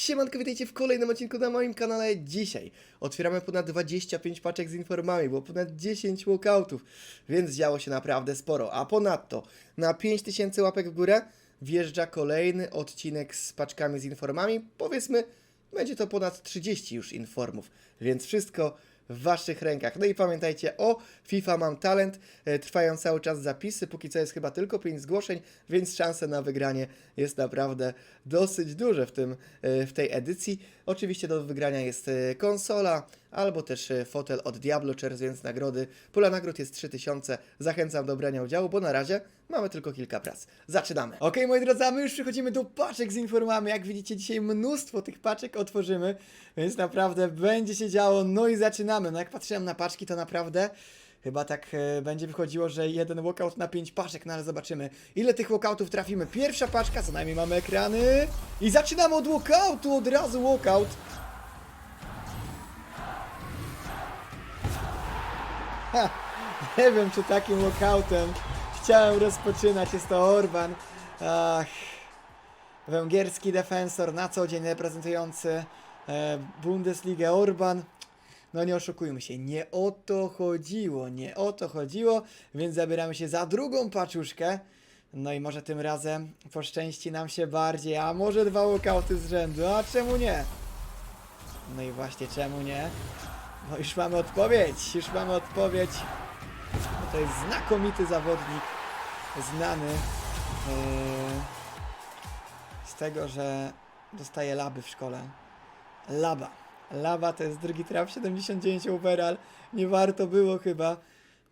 Siemanko, witajcie w kolejnym odcinku na moim kanale. Dzisiaj otwieramy ponad 25 paczek z informami, było ponad 10 walkoutów, więc działo się naprawdę sporo. A ponadto na 5000 łapek w górę wjeżdża kolejny odcinek z paczkami z informami. Powiedzmy, będzie to ponad 30 już informów, więc wszystko w Waszych rękach. No i pamiętajcie o FIFA Mam Talent. E, Trwają cały czas zapisy, póki co jest chyba tylko 5 zgłoszeń, więc szanse na wygranie jest naprawdę dosyć duże w, tym, e, w tej edycji. Oczywiście do wygrania jest e, konsola albo też e, fotel od Diablo Chairs, więc nagrody. Pula nagród jest 3000. Zachęcam do brania udziału, bo na razie mamy tylko kilka prac. Zaczynamy. Ok, moi drodzy, a my już przechodzimy do paczek z informami. Jak widzicie, dzisiaj mnóstwo tych paczek otworzymy, więc naprawdę będzie się działo. No i zaczynamy. No jak patrzyłem na paczki, to naprawdę chyba tak e, będzie wychodziło, że jeden walkout na 5 paczek, no ale zobaczymy, ile tych walkoutów trafimy. Pierwsza paczka, co najmniej mamy ekrany. I zaczynamy od walkoutu, od razu walkout. nie wiem, czy takim walkoutem chciałem rozpoczynać. Jest to Orban. Ach, węgierski defensor na co dzień reprezentujący e, Bundesligę Orban. No nie oszukujmy się, nie o to chodziło, nie o to chodziło, więc zabieramy się za drugą paczuszkę. No i może tym razem poszczęści nam się bardziej, a może dwa walkouty z rzędu, a czemu nie? No i właśnie czemu nie? No już mamy odpowiedź, już mamy odpowiedź. To jest znakomity zawodnik, znany yy, z tego, że dostaje laby w szkole. Laba. Laba to jest drugi traf, 79 overall. Nie warto było chyba.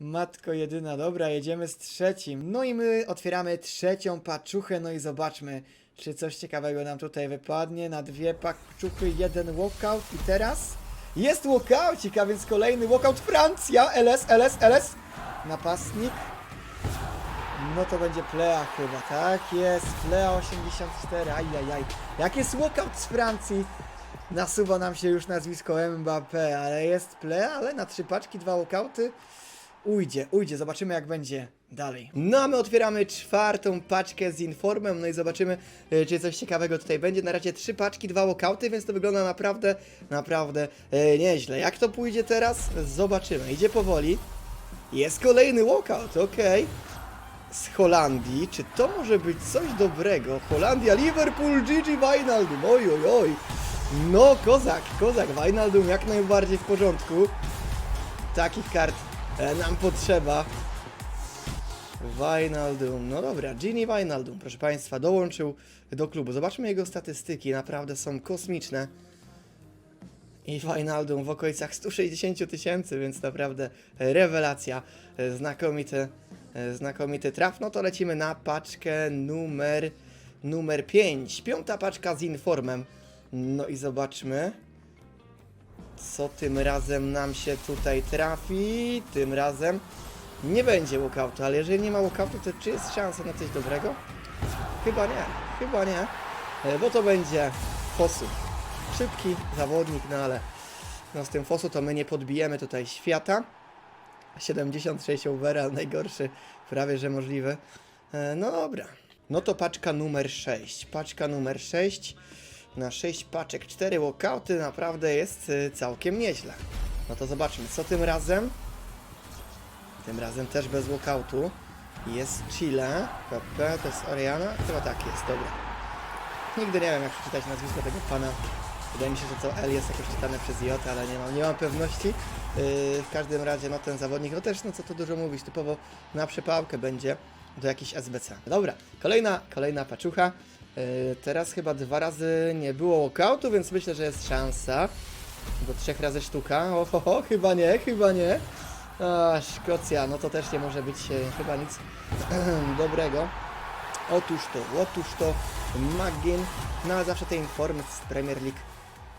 Matko jedyna, dobra, jedziemy z trzecim. No i my otwieramy trzecią paczuchę, no i zobaczmy, czy coś ciekawego nam tutaj wypadnie. Na dwie paczuchy, jeden walkout i teraz jest walkoucik, a więc kolejny walkout Francja, LS, LS, LS. Napastnik. No to będzie Plea chyba, tak jest, Plea 84, ajajaj. Jak jest walkout z Francji, nasuwa nam się już nazwisko Mbappé, ale jest Plea, ale na trzy paczki, dwa walkouty. Ujdzie, ujdzie, zobaczymy jak będzie dalej. No a my otwieramy czwartą paczkę z informem, no i zobaczymy, e, czy coś ciekawego tutaj będzie. Na razie trzy paczki, dwa walkouty, więc to wygląda naprawdę, naprawdę e, nieźle. Jak to pójdzie teraz? Zobaczymy. Idzie powoli. Jest kolejny walkout, okej. Z Holandii. Czy to może być coś dobrego? Holandia, Liverpool, Gigi Wijnaldum. Oj, oj, oj. No, kozak, kozak. Wijnaldum jak najbardziej w porządku. Takich kart e, nam potrzeba. Wijnaldum, no dobra, Gini Wijnaldum, proszę Państwa, dołączył do klubu. Zobaczmy jego statystyki, naprawdę są kosmiczne. I Wijnaldum w okolicach 160 tysięcy, więc naprawdę rewelacja, znakomity, znakomity traf. No to lecimy na paczkę numer, numer 5, piąta paczka z informem. No i zobaczmy, co tym razem nam się tutaj trafi. Tym razem nie będzie walkoutu, ale jeżeli nie ma walkoutu, to czy jest szansa na coś dobrego? Chyba nie, chyba nie, e, bo to będzie Fosu. Szybki zawodnik, no ale no z tym Fosu to my nie podbijemy tutaj świata. 76 overall, najgorszy prawie że możliwy. E, No dobra. No to paczka numer 6. Paczka numer 6. Na 6 paczek 4 walkouty naprawdę jest e, całkiem nieźle. No to zobaczmy, co tym razem. Tym razem też bez walkoutu. Jest Chile. PP, to jest Oriana? Chyba tak jest, dobra. Nigdy nie wiem jak przeczytać nazwisko tego pana. Wydaje mi się, że to L jest jakoś czytane przez J, ale nie mam, nie mam pewności. Yy, w każdym razie, no ten zawodnik, no też, no co tu dużo mówić, typowo na przepałkę będzie do jakichś SBC. Dobra, kolejna, kolejna paczucha. Yy, teraz chyba dwa razy nie było walkoutu, więc myślę, że jest szansa. Do trzech razy sztuka. Oho, ho, chyba nie, chyba nie. A, Szkocja, no to też nie może być e, chyba nic dobrego. Otóż to, otóż to, Magin, no ale zawsze te informy z Premier League,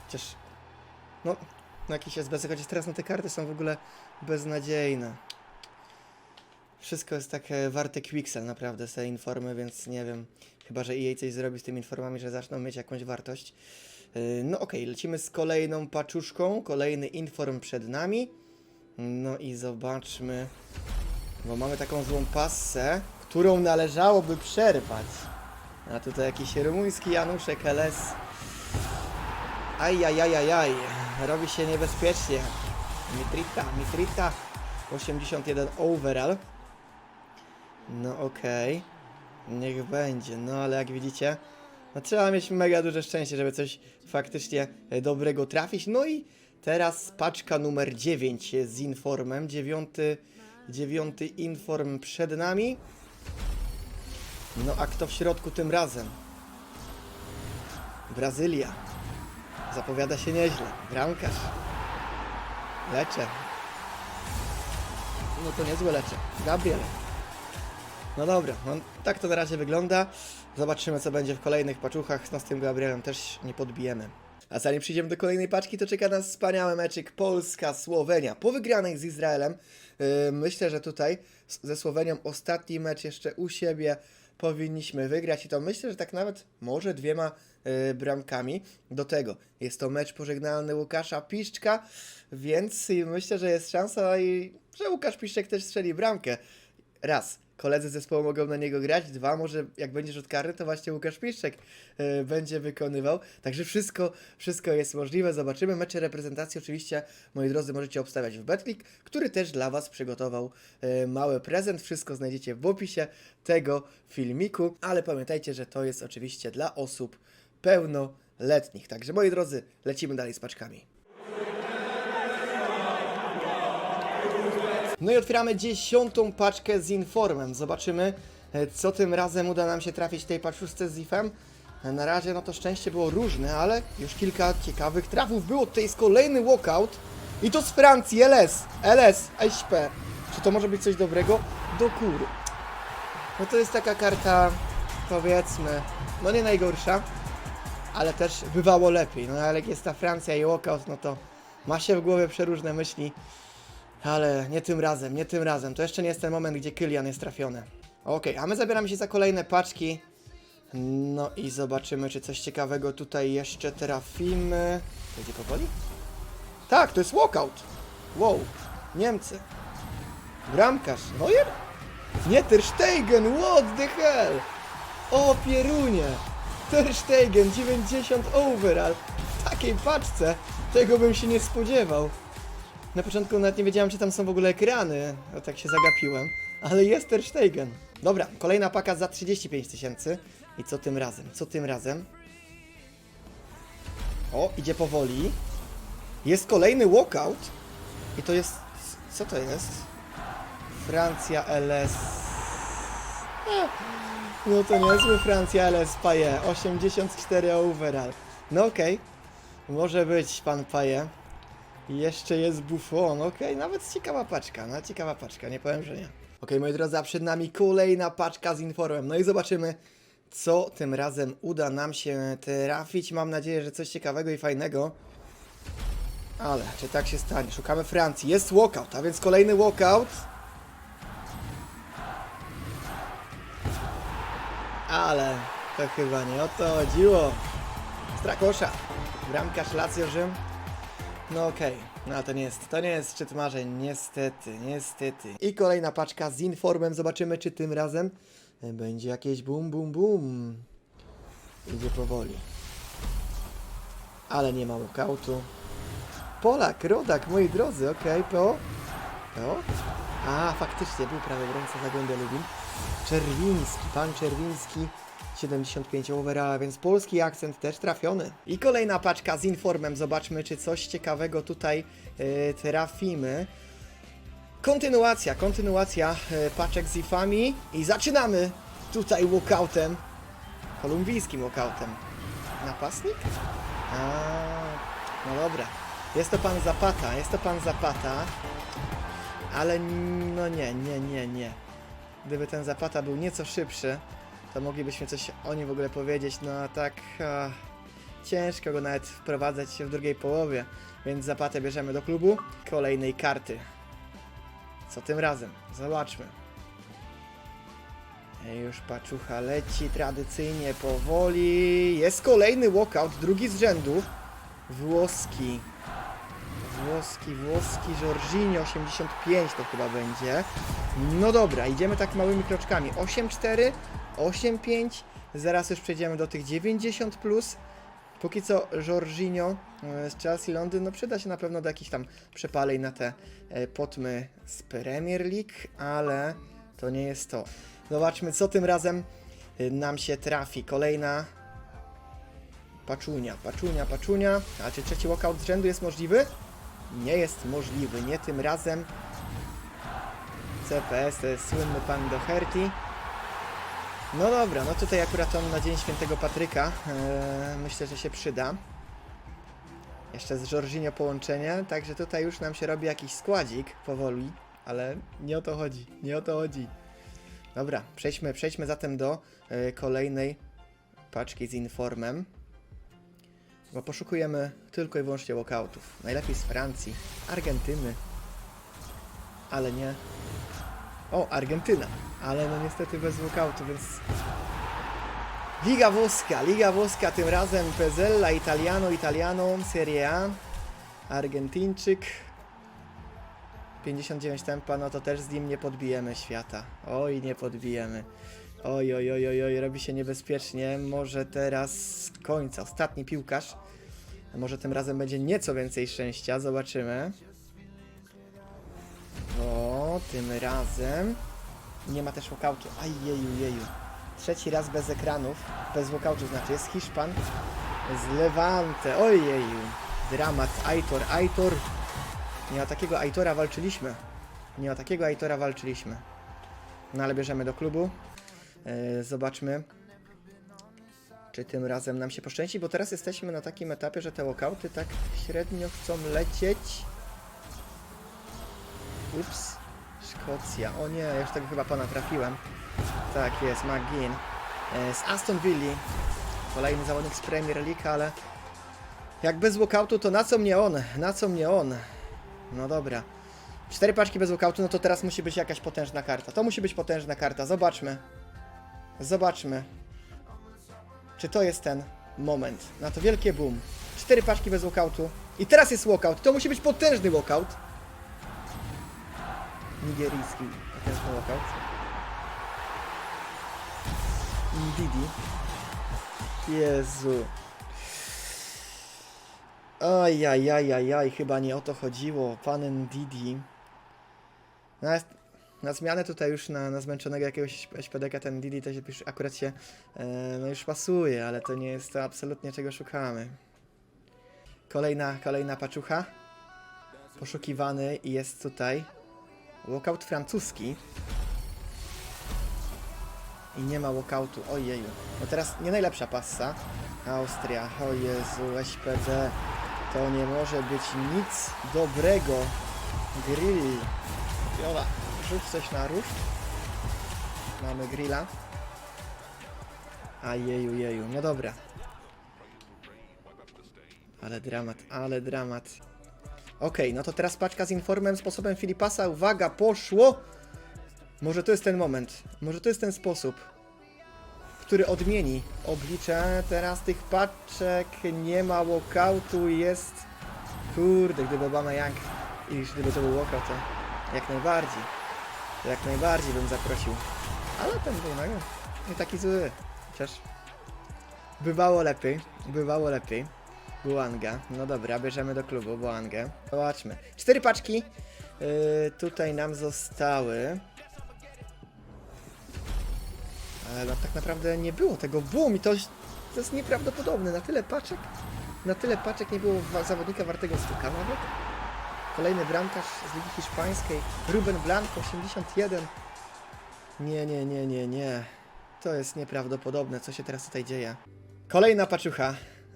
chociaż, no, no jakieś SBC, chociaż teraz no te karty są w ogóle beznadziejne. Wszystko jest takie warte quicksel naprawdę, te informy, więc nie wiem, chyba, że EA coś zrobi z tymi informami, że zaczną mieć jakąś wartość. Yy, No okej, lecimy z kolejną paczuszką, kolejny inform przed nami. No i zobaczmy, bo mamy taką złą passę, którą należałoby przerwać. A tutaj jakiś rumuński Januszek LS. Ajajajajaj, robi się niebezpiecznie. Mitrita, Mitrita, 81 overall. No okej, niech będzie, no ale jak widzicie, no trzeba mieć mega duże szczęście, żeby coś faktycznie dobrego trafić. No i teraz paczka numer 9 z informem, dziewiąty, dziewiąty inform przed nami. No a kto w środku tym razem? Brazylia. Zapowiada się nieźle. Bramkarz. Leczę. No to niezłe leczę. Gabriel. No dobra, no, tak to na razie wygląda. Zobaczymy co będzie w kolejnych paczuchach. No z tym Gabrielem też nie podbijemy. A zanim przyjdziemy do kolejnej paczki, to czeka nas wspaniały meczyk Polska-Słowenia. Po wygranej z Izraelem, yy, myślę, że tutaj ze Słowenią ostatni mecz jeszcze u siebie powinniśmy wygrać i to myślę, że tak nawet może dwiema yy, bramkami. Do tego jest to mecz pożegnalny Łukasza Piszczka, więc myślę, że jest szansa, i, że Łukasz Piszczek też strzeli bramkę. Raz, koledzy zespołu mogą na niego grać. Dwa, może jak będzie rzut karny, to właśnie Łukasz Piszczek e, będzie wykonywał. Także wszystko, wszystko jest możliwe. Zobaczymy. Mecze reprezentacji oczywiście, moi drodzy, możecie obstawiać w Betclick, który też dla Was przygotował e, mały prezent. Wszystko znajdziecie w opisie tego filmiku, ale pamiętajcie, że to jest oczywiście dla osób pełnoletnich. Także moi drodzy, lecimy dalej z paczkami. No i otwieramy dziesiątą paczkę z Informem. Zobaczymy, e, co tym razem uda nam się trafić tej paczuszce z Ifem. E, Na razie no to szczęście było różne, ale już kilka ciekawych trafów było. Tutaj jest kolejny walkout i to z Francji, LS, LS, SP. Czy to może być coś dobrego? Do góry. No to jest taka karta, powiedzmy, no nie najgorsza, ale też bywało lepiej. No ale jak jest ta Francja i walkout, no to ma się w głowie przeróżne myśli. Ale nie tym razem, nie tym razem. To jeszcze nie jest ten moment, gdzie Kylian jest trafiony. Okej, a my zabieramy się za kolejne paczki. No i zobaczymy, czy coś ciekawego tutaj jeszcze trafimy. To idzie powoli? Tak, to jest walkout. Wow, Niemcy. Bramkarz, Neuer? Nie, Ter Stegen, what the hell? O, Pierunie. Ter Stegen, 90 overall. W takiej paczce tego bym się nie spodziewał. Na początku nawet nie wiedziałem, czy tam są w ogóle ekrany, tak się zagapiłem. Ale jest Ter Stegen. Dobra, kolejna paka za 35 tysięcy. I co tym razem? Co tym razem? O, idzie powoli. Jest kolejny walkout. I to jest... Co to jest? Francja LS... No to niezły Francja LS Paye. 84 overall. No okej. Może być pan Paye. Jeszcze jest Buffon, okej, nawet ciekawa paczka, no ciekawa paczka, nie powiem, że nie. Okej, moi drodzy, a przed nami kolejna paczka z informem, no i zobaczymy, co tym razem uda nam się trafić. Mam nadzieję, że coś ciekawego i fajnego. Ale, czy tak się stanie? Szukamy Francji, jest walkout, a więc kolejny walkout. Ale, to chyba nie o to chodziło. Strakosza, bramkarz Lazio Rzym. No okej, no to nie jest, to nie jest szczyt marzeń, niestety, niestety. I kolejna paczka z informem, zobaczymy czy tym razem będzie jakieś bum bum bum. Idzie powoli. Ale nie ma walkoutu. Polak, rodak, moi drodzy, okej, PO. PO? A, faktycznie, był prawy obrońca Zagłębia Lubin. Czerwiński, pan Czerwiński. 75 overalla, więc polski akcent też trafiony. I kolejna paczka z informem. Zobaczmy, czy coś ciekawego tutaj e, trafimy. Kontynuacja, kontynuacja e, paczek z ifami. I zaczynamy tutaj walkoutem. Kolumbijskim walkoutem. Napastnik? A, no dobra. Jest to pan Zapata, jest to pan Zapata. Ale no nie, nie, nie, nie. Gdyby ten Zapata był nieco szybszy, to moglibyśmy coś o nim w ogóle powiedzieć, no a tak a, ciężko go nawet wprowadzać w drugiej połowie, więc Zapatę bierzemy do klubu. Kolejnej karty. Co tym razem? Zobaczmy. Już paczucha leci tradycyjnie, powoli. Jest kolejny walkout, drugi z rzędu. Włoski. Włoski, włoski, Jorginho 85 to chyba będzie. No dobra, idziemy tak małymi kroczkami. 8-4, 8-5, zaraz już przejdziemy do tych 90 plus. Póki co Jorginho e, z Chelsea Londyn, no przyda się na pewno do jakichś tam przepalej na te e, potmy z Premier League, ale to nie jest to. Zobaczmy, co tym razem e, nam się trafi. Kolejna Paczunia, paczunia, paczunia. A czy trzeci walkout z rzędu jest możliwy? Nie jest możliwy, nie tym razem. CPS to jest słynny pan Doherty. No dobra, no tutaj akurat on na Dzień Świętego Patryka e, myślę, że się przyda. Jeszcze z Jorginho połączenie, także tutaj już nam się robi jakiś składzik powoli, ale nie o to chodzi, nie o to chodzi. Dobra, przejdźmy, przejdźmy zatem do e, kolejnej paczki z informem. Bo poszukujemy tylko i wyłącznie walkoutów. Najlepiej z Francji, Argentyny, ale nie. O, Argentyna, ale no niestety bez walkoutu, więc. Liga Włoska, Liga Włoska, tym razem Pezzella, Italiano, Italiano, Serie A, Argentyńczyk. 59 tempa, no to też z nim nie podbijemy świata. Oj, nie podbijemy. Oj, oj, oj, oj, oj, robi się niebezpiecznie. Może teraz końca, ostatni piłkarz. Może tym razem będzie nieco więcej szczęścia, zobaczymy. O, tym razem. Nie ma też walkoutu. Aj, jeju, jeju. Trzeci raz bez ekranów, bez walkoutu, znaczy jest Hiszpan z Levante. Ojeju, dramat. Aitor, Aitor. Nie o takiego Aitora walczyliśmy. Nie o takiego Aitora walczyliśmy. No ale bierzemy do klubu. Yy, zobaczmy, czy tym razem nam się poszczęści, bo teraz jesteśmy na takim etapie, że te walkouty tak średnio chcą lecieć. Ups, Szkocja. O nie, już tak chyba pana trafiłem. Tak jest, McGinn. E, Z Aston Villa. Kolejny zawodnik z Premier League, ale jak bez walkoutu, to na co mnie on? Na co mnie on? No dobra. Cztery paczki bez walkoutu, no to teraz musi być jakaś potężna karta. To musi być potężna karta. Zobaczmy. Zobaczmy. Czy to jest ten moment? Na to wielkie boom. Cztery paczki bez walkoutu. I teraz jest walkout. To musi być potężny walkout. Nigeryjski potężny walkout. Didi. Jezu. Ajajajajaj, chyba nie o to chodziło. Pan Didi. Na, na zmianę tutaj już na, na zmęczonego jakiegoś śpedeka ten Didi to się już akurat się e, no już pasuje, ale to nie jest to absolutnie czego szukamy. Kolejna, kolejna paczucha. Poszukiwany jest tutaj walkout francuski. I nie ma walkoutu, ojeju. No teraz nie najlepsza passa. Austria, o Jezu, SPD. To nie może być nic dobrego. Grill. Jola, rzuć coś na ruszt. Mamy grilla. A jeju, jeju, no dobra. Ale dramat, ale dramat. Okej, no to teraz paczka z informem sposobem Filipasa. Uwaga, poszło! Może to jest ten moment. Może to jest ten sposób, który odmieni oblicze teraz tych paczek. Nie ma walkoutu, jest... Kurde, gdyby Obama Young i gdyby to był walkout, to jak najbardziej. To jak najbardziej bym zaprosił. Ale ten był no, nie taki zły. Chociaż bywało lepiej, bywało lepiej. Buanga. No dobra, bierzemy do klubu Buangę. Zobaczmy. Cztery paczki yy, tutaj nam zostały. Ale no, tak naprawdę nie było tego boom i to, to jest nieprawdopodobne. Na tyle paczek, na tyle paczek nie było wa- zawodnika wartego stuka nawet. Kolejny bramkarz z Ligi Hiszpańskiej. Ruben Blanco, 81. Nie, nie, nie, nie, nie. To jest nieprawdopodobne, co się teraz tutaj dzieje. Kolejna paczucha.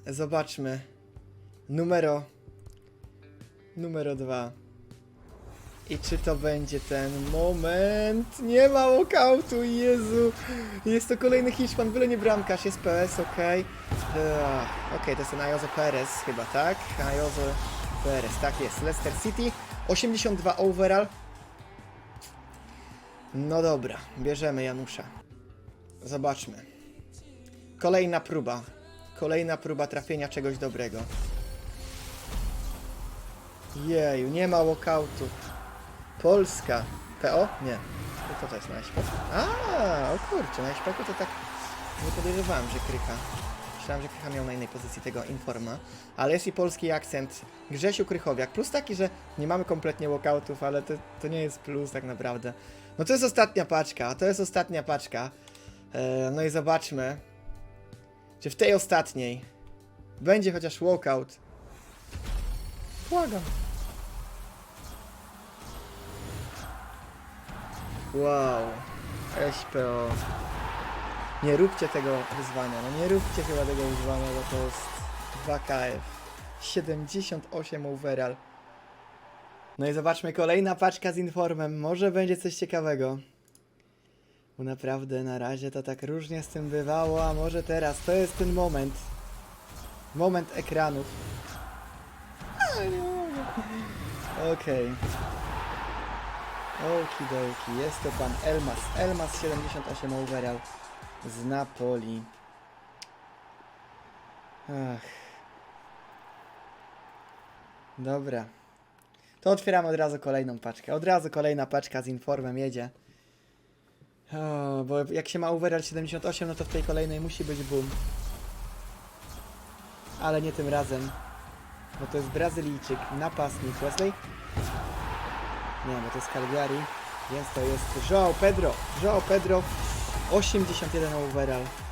Zobaczmy. Numero. Numero dwa. I czy to będzie ten moment? Nie ma walkoutu, Jezu! Jest to kolejny Hiszpan, byle nie bramkarz, jest PS, okej. Ech, Okej, to jest ten Ayozo Perez chyba, tak? Ayozo Perez, tak jest. Leicester City, 82 overall. No dobra, bierzemy Janusza. Zobaczmy. Kolejna próba. Kolejna próba trafienia czegoś dobrego. Jeju, nie ma walkoutu. Polska. PO? Nie. To co to jest na śpieku? A, o kurczę, na śpieku to tak nie podejrzewałem, że krycha Myślałem, że Krycha miał na innej pozycji tego Informa. Ale jest i polski akcent. Grzesiu Krychowiak. Plus taki, że nie mamy kompletnie walkoutów, ale to, to nie jest plus tak naprawdę. No to jest ostatnia paczka. To jest ostatnia paczka. E, no i zobaczmy, czy w tej ostatniej będzie chociaż walkout. Błagam. Wow. SPO. Nie róbcie tego wyzwania, no nie róbcie chyba tego wyzwania, bo to jest 2KF. 78 overall. No i zobaczmy, kolejna paczka z informem. Może będzie coś ciekawego. Bo naprawdę na razie to tak różnie z tym bywało, a może teraz to jest ten moment. Moment ekranów. Okej. Okidoki, jest to pan Elmas. Elmas 78 overall z Napoli. Ach. Dobra. To otwieramy od razu kolejną paczkę. Od razu kolejna paczka z informem jedzie. O, bo jak się ma overall 78, no to w tej kolejnej musi być boom. Ale nie tym razem. Bo to jest Brazylijczyk, napastnik Wesley. Nie, bo to jest Calgary, więc to jest João Pedro. João Pedro, 81 overall.